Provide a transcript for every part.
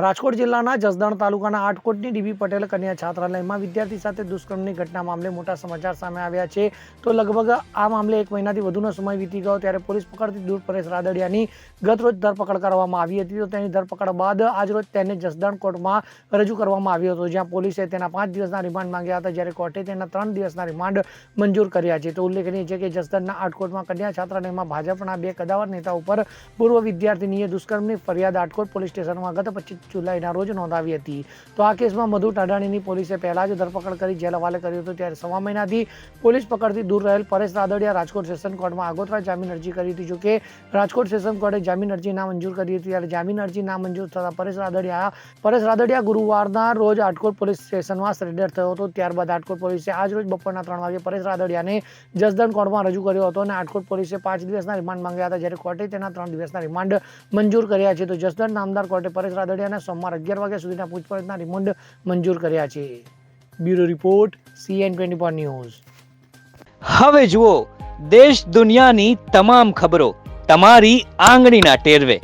રાજકોટ જિલ્લાના જસદણ તાલુકાના આટકોટની ડીબી પટેલ કન્યા છાત્રાલયમાં વિદ્યાર્થી સાથે દુષ્કર્મની ઘટના મામલે મોટા સમાચાર સામે આવ્યા છે. તો લગભગ આ મામલે એક મહિનાથી વધુનો સમય વીતી ગયો ત્યારે પોલીસ પકડથી દૂર પરેશ રાદડિયાની ગત રોજ ધરપકડ કરવામાં આવી હતી. તો તેની ધરપકડ બાદ આજરોજ તેને જસદણ કોર્ટમાં રજૂ કરવામાં આવ્યો હતો, જ્યાં પોલીસે તેના પાંચ દિવસના રિમાન્ડ માંગ્યા હતા. જ્યારે કોર્ટે તેના ત્રણ દિવસના રિમાન્ડ મંજૂર કર્યા છે. તો ઉલ્લેખનીય છે કે જસદણના આટકોટમાં કન્યા છાત્રાલયમાં ભાજપના બે કદાવર નેતા ઉપર પૂર્વ વિદ્યાર્થીનીએ દુષ્કર્મની ફરિયાદ આટકોટ પોલીસ સ્ટેશનમાં ગત પચીસ જુલાઈના રોજ નોંધાવી હતી. તો આ કેસમાં મધુ ટાડાણીની પોલીસે પહેલા જ ધરપકડ કરી, જેલ હવાલે કર્યું હતું. ત્યારે સવા મહિનાથી પોલીસ પકડથી દૂર રહેલ પરેશ રાદડિયા રાજકોટ સેશન કોર્ટમાં આગોતરા જામીન અરજી કરી હતી. જોકે રાજકોટ સેશન કોર્ટે જામીન અરજી ના મંજૂર કરી હતી. ત્યારે જામીન અરજી ના મંજૂર થતાં પરેશ રાદડિયા પરેશ રાદડિયા ગુરુવારના રોજ આટકોટ પોલીસ સ્ટેશનમાં સરેન્ડર થયો હતો. ત્યારબાદ આટકોટ પોલીસે આજ રોજ બપોરના ત્રણ વાગે પરેશ રાદડિયાને જસદણ કોર્ટમાં રજૂ કર્યો હતો અને આટકોટ પોલીસે પાંચ દિવસના રિમાન્ડ માંગ્યા હતા. જ્યારે કોર્ટે તેના ત્રણ દિવસના રિમાન્ડ મંજૂર કર્યા છે. તો જસદણ નામદાર કોર્ટે પરેશ રાદડિયાને સોમવાર અગિયાર વાગ્યા સુધીના પૂછપરછના રિમાન્ડ મંજૂર કર્યા છે. Bureau report C N twenty news. હવે જુઓ, દેશ દુનિયાની તમામ ખબરો તમારી આંગળીના ટેરવે.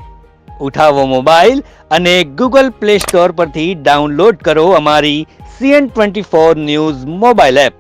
ઉઠાવો મોબાઈલ અને ગૂગલ પ્લે સ્ટોર પરથી ડાઉનલોડ કરો અમારી C N twenty four news mobile app.